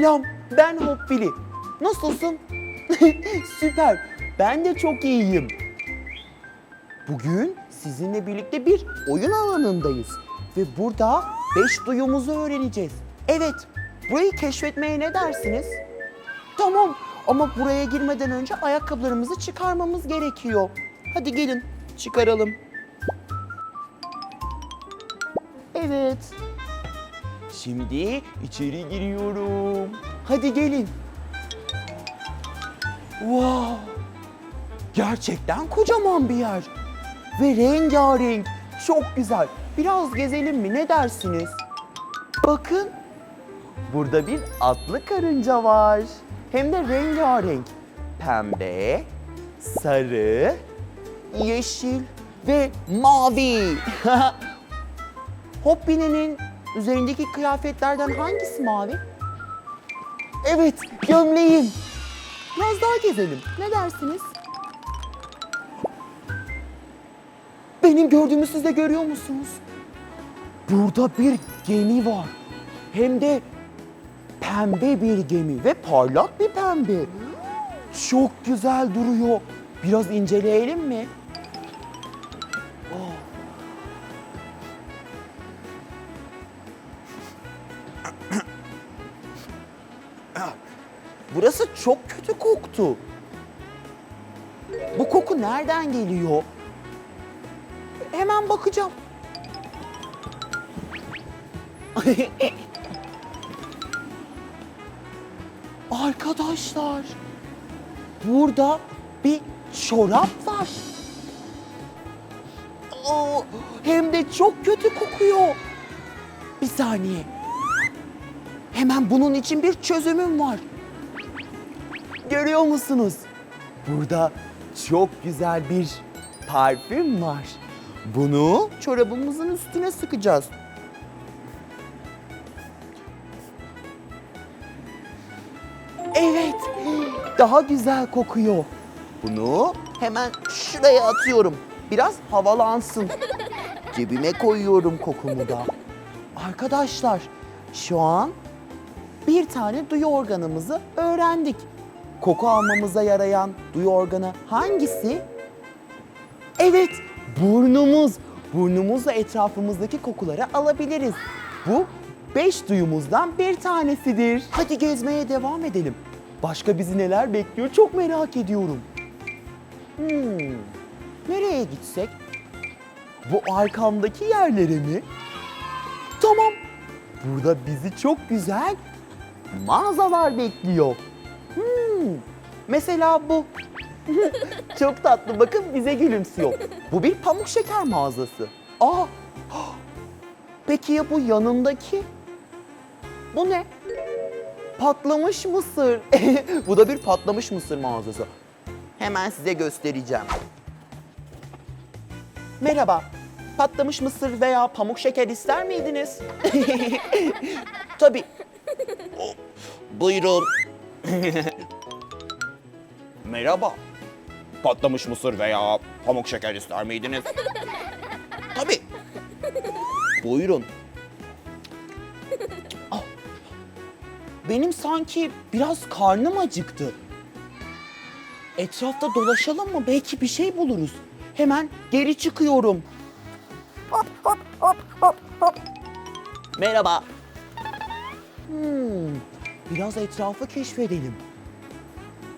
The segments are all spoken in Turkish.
Selam, ben Hoppili. Nasılsın? Süper, ben de çok iyiyim. Bugün sizinle birlikte bir oyun alanındayız. Ve burada beş duyumuzu öğreneceğiz. Evet, burayı keşfetmeye ne dersiniz? Tamam ama buraya girmeden önce ayakkabılarımızı çıkarmamız gerekiyor. Hadi gelin, çıkaralım. Evet. Şimdi içeri giriyorum. Hadi gelin. Wow. Gerçekten kocaman bir yer. Ve rengarenk. Çok güzel. Biraz gezelim mi? Ne dersiniz? Bakın. Burada bir atlı karınca var. Hem de rengarenk. Pembe, sarı, yeşil ve mavi. Hoppini'nin üzerindeki kıyafetlerden hangisi mavi? Evet, gömleğim. Biraz daha gezelim. Ne dersiniz? Benim gördüğümü siz de görüyor musunuz? Burada bir gemi var. Hem de pembe bir gemi ve parlak bir pembe. Çok güzel duruyor. Biraz inceleyelim mi? Burası çok kötü koktu. Bu koku nereden geliyor? Hemen bakacağım. Arkadaşlar, burada bir çorap var. Oo, hem de çok kötü kokuyor. Bir saniye. Hemen bunun için bir çözümüm var. Görüyor musunuz? Burada çok güzel bir parfüm var. Bunu çorabımızın üstüne sıkacağız. Evet, daha güzel kokuyor. Bunu hemen şuraya atıyorum. Biraz havalansın. Cebime koyuyorum kokumu da. Arkadaşlar, şu an bir tane duyu organımızı öğrendik. Koku almamıza yarayan duyu organı hangisi? Evet, burnumuz. Burnumuzla etrafımızdaki kokuları alabiliriz. Bu beş duyumuzdan bir tanesidir. Hadi gezmeye devam edelim. Başka bizi neler bekliyor çok merak ediyorum. Hmm, nereye gitsek? Bu arkamdaki yerlere mi? Tamam. Burada bizi çok güzel mağazalar bekliyor. Hmm, mesela bu. çok tatlı bakın bize gülümsüyor. Bu bir pamuk şeker mağazası. Aa, peki ya bu yanındaki? Bu ne? Patlamış mısır. bu da bir patlamış mısır mağazası. Hemen size göstereceğim. Merhaba. Patlamış mısır veya pamuk şeker ister miydiniz? Tabii. Buyurun. Merhaba. Patlamış mısır veya pamuk şeker ister miydiniz? Tabii. Buyurun. Ah, Benim sanki biraz karnım acıktı. Etrafta dolaşalım mı? Belki bir şey buluruz. Hemen geri çıkıyorum. Hop hop hop hop hop. Merhaba. Hmm, biraz etrafı keşfedelim.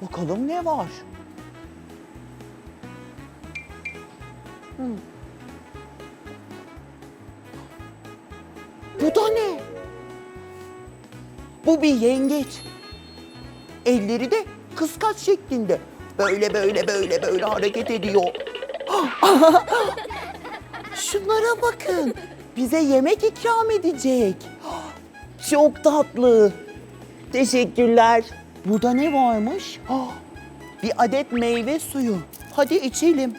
Bakalım ne var? Hmm. Bu da ne? Bu bir yengeç. Elleri de kıskaç şeklinde. Böyle böyle böyle böyle hareket ediyor. Şunlara bakın. Bize yemek ikram edecek. Çok tatlı. Teşekkürler. Burada ne varmış? Ah, Bir adet meyve suyu. Hadi içelim.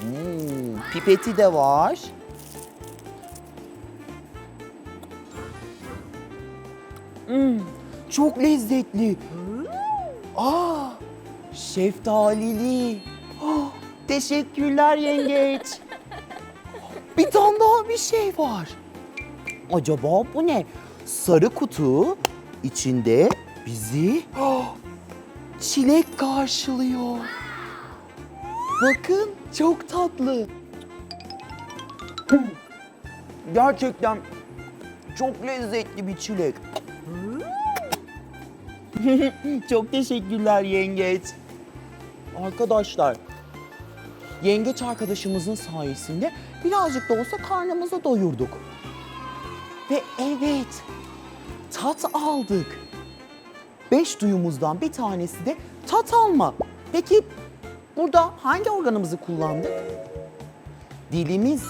Hmm, pipeti de var. Hmm, çok lezzetli. Aa, şeftalili. Ah, teşekkürler yengeç. Bir tane daha bir şey var. Acaba bu ne? sarı kutu içinde bizi çilek karşılıyor. Bakın çok tatlı. Gerçekten çok lezzetli bir çilek. çok teşekkürler yengeç. Arkadaşlar, yengeç arkadaşımızın sayesinde birazcık da olsa karnımızı doyurduk. Ve evet, tat aldık. Beş duyumuzdan bir tanesi de tat alma. Peki burada hangi organımızı kullandık? Dilimiz.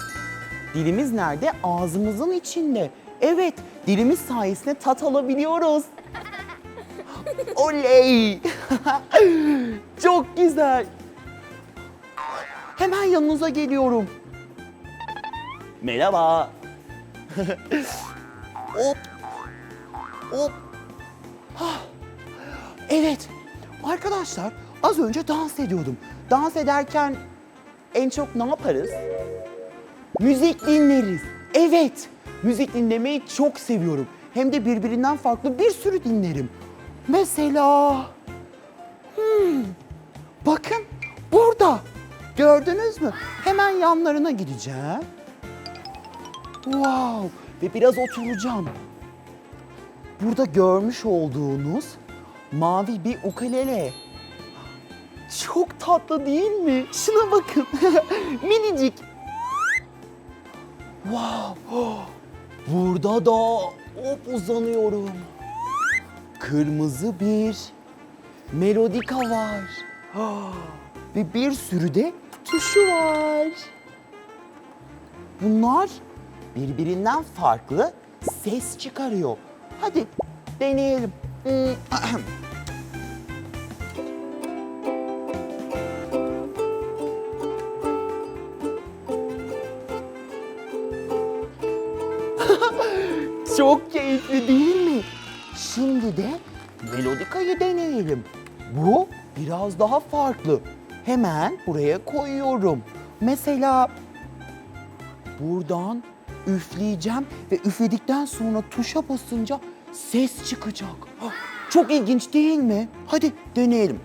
Dilimiz nerede? Ağzımızın içinde. Evet, dilimiz sayesinde tat alabiliyoruz. Oley! Çok güzel. Hemen yanınıza geliyorum. Merhaba. Hop. Hop. Ah. Evet. Arkadaşlar az önce dans ediyordum. Dans ederken en çok ne yaparız? Müzik dinleriz. Evet. Müzik dinlemeyi çok seviyorum. Hem de birbirinden farklı bir sürü dinlerim. Mesela... Hmm, bakın burada. Gördünüz mü? Hemen yanlarına gideceğim. Wow! Ve biraz oturacağım. Burada görmüş olduğunuz mavi bir ukulele. Çok tatlı değil mi? Şuna bakın. Minicik. Wow! Burada da hop uzanıyorum. Kırmızı bir melodika var. Ve bir sürü de tuşu var. Bunlar birbirinden farklı ses çıkarıyor. Hadi deneyelim. Hmm. Çok keyifli değil mi? Şimdi de melodikayı deneyelim. Bu biraz daha farklı. Hemen buraya koyuyorum. Mesela buradan üfleyeceğim ve üfledikten sonra tuşa basınca ses çıkacak. Çok ilginç değil mi? Hadi deneyelim.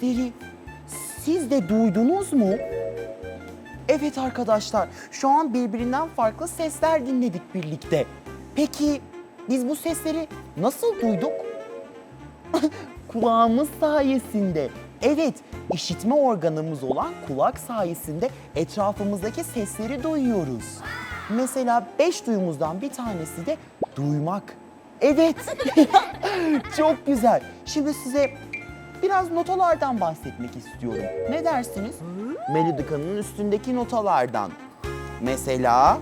Sesleri siz de duydunuz mu? Evet arkadaşlar, şu an birbirinden farklı sesler dinledik birlikte. Peki biz bu sesleri nasıl duyduk? Kulağımız sayesinde. Evet, işitme organımız olan kulak sayesinde etrafımızdaki sesleri duyuyoruz. Mesela beş duyumuzdan bir tanesi de duymak. Evet, çok güzel. Şimdi size biraz notalardan bahsetmek istiyorum. Ne dersiniz? Melodikanın üstündeki notalardan. Mesela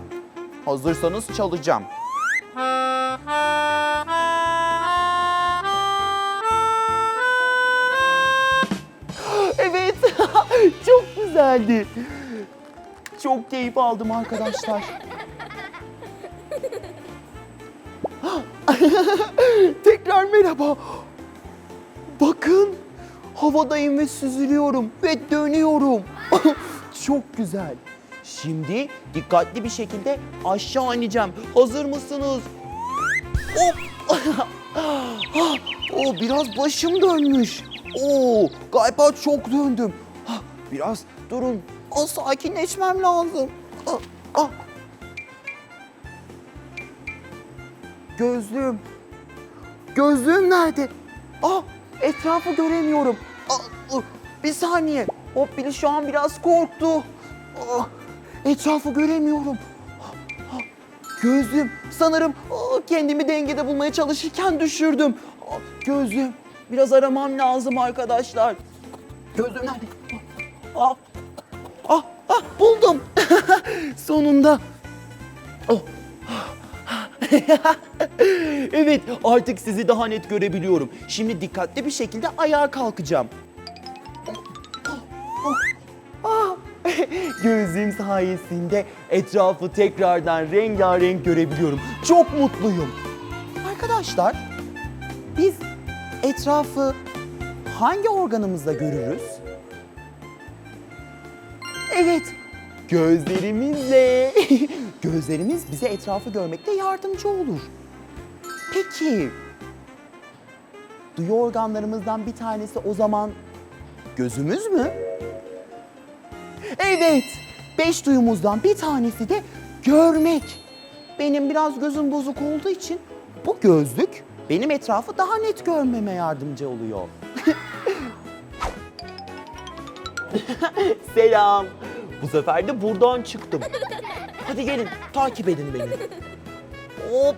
hazırsanız çalacağım. Evet, çok güzeldi. Çok keyif aldım arkadaşlar. Tekrar merhaba. Bakın, havadayım ve süzülüyorum ve dönüyorum. çok güzel. Şimdi dikkatli bir şekilde aşağı ineceğim. Hazır mısınız? Hop! Oo, biraz başım dönmüş. Oo, galiba çok döndüm. Biraz durun. O sakinleşmem lazım. Gözlüğüm. Gözlüğüm nerede? Ah, etrafı göremiyorum. Ah, bir saniye. Hop biri şu an biraz korktu. Ah, etrafı göremiyorum. Ah, ah, Gözlüğüm. Sanırım kendimi dengede bulmaya çalışırken düşürdüm. Ah, Gözlüğüm. Biraz aramam lazım arkadaşlar. Gözlüğüm nerede? Ah, ah, ah, buldum. Sonunda. Oh. evet, artık sizi daha net görebiliyorum. Şimdi dikkatli bir şekilde ayağa kalkacağım. Gözlüğüm sayesinde etrafı tekrardan rengarenk görebiliyorum. Çok mutluyum. Arkadaşlar, biz etrafı hangi organımızla görürüz? Evet, gözlerimizle. Gözlerimiz bize etrafı görmekte yardımcı olur. Peki, duyu organlarımızdan bir tanesi o zaman gözümüz mü? Evet, beş duyumuzdan bir tanesi de görmek. Benim biraz gözüm bozuk olduğu için bu gözlük benim etrafı daha net görmeme yardımcı oluyor. Selam. Bu sefer de buradan çıktım. Hadi gelin, takip edin beni. Hop.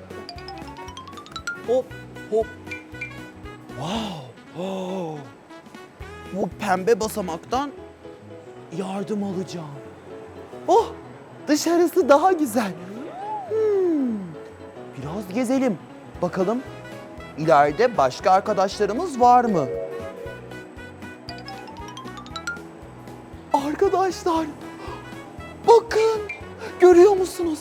Hop, hop. Wow. Oh. Bu pembe basamaktan yardım alacağım. Oh, dışarısı daha güzel. Hmm, biraz gezelim. Bakalım ileride başka arkadaşlarımız var mı? Arkadaşlar, bakın. Görüyor musunuz?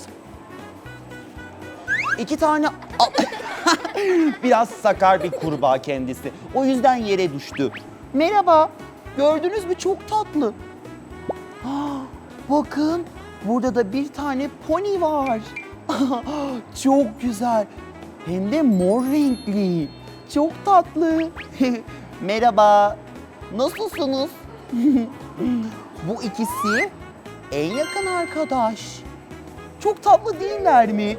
İki tane... Biraz sakar bir kurbağa kendisi. O yüzden yere düştü. Merhaba. Gördünüz mü çok tatlı. Ah, bakın burada da bir tane pony var. çok güzel. Hem de mor renkli. Çok tatlı. Merhaba. Nasılsınız? Bu ikisi en yakın arkadaş. Çok tatlı değiller mi?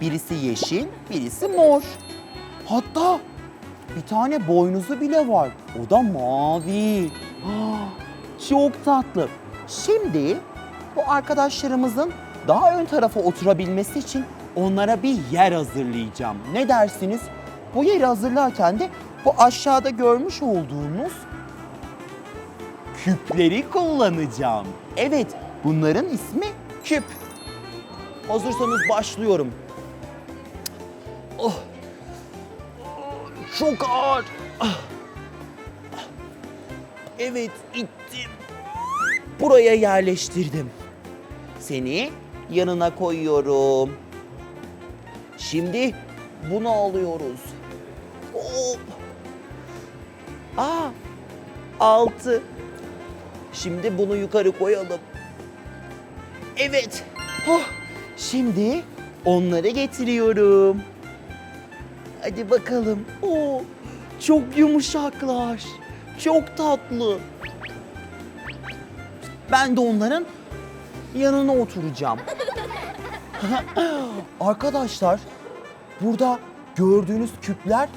Birisi yeşil, birisi mor. Hatta bir tane boynuzu bile var. O da mavi. Ah, Çok tatlı. Şimdi bu arkadaşlarımızın daha ön tarafa oturabilmesi için onlara bir yer hazırlayacağım. Ne dersiniz? Bu yeri hazırlarken de bu aşağıda görmüş olduğunuz küpleri kullanacağım. Evet, bunların ismi küp. Hazırsanız başlıyorum. Oh. Çok ağır. Ah. Evet, ittim. Buraya yerleştirdim. Seni yanına koyuyorum. Şimdi bunu alıyoruz. Hop. Aa, altı. Şimdi bunu yukarı koyalım. Evet. Oh, şimdi onları getiriyorum. Hadi bakalım. Oo, çok yumuşaklar. Çok tatlı. Ben de onların yanına oturacağım. Arkadaşlar, burada gördüğünüz küpler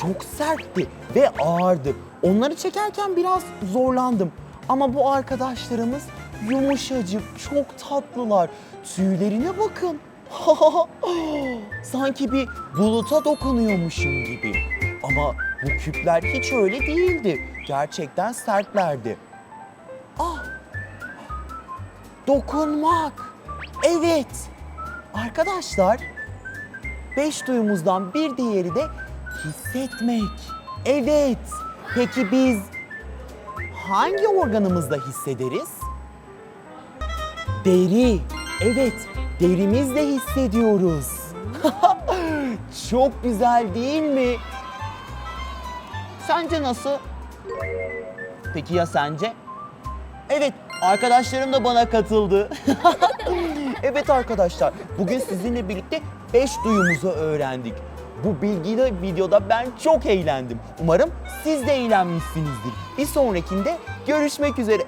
çok sertti ve ağırdı. Onları çekerken biraz zorlandım. Ama bu arkadaşlarımız yumuşacık, çok tatlılar. Tüylerine bakın. Sanki bir buluta dokunuyormuşum gibi. Ama bu küpler hiç öyle değildi. Gerçekten sertlerdi. Ah! Dokunmak. Evet. Arkadaşlar, beş duyumuzdan bir diğeri de hissetmek. Evet. Peki biz hangi organımızla hissederiz? Deri. Evet, derimizle hissediyoruz. Çok güzel değil mi? Sence nasıl? Peki ya sence? Evet, arkadaşlarım da bana katıldı. evet arkadaşlar, bugün sizinle birlikte 5 duyumuzu öğrendik. Bu bilgili videoda ben çok eğlendim. Umarım siz de eğlenmişsinizdir. Bir sonrakinde görüşmek üzere.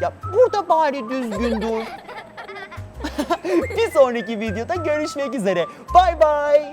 Ya burada bari düzgün dur. Bir sonraki videoda görüşmek üzere. Bay bay.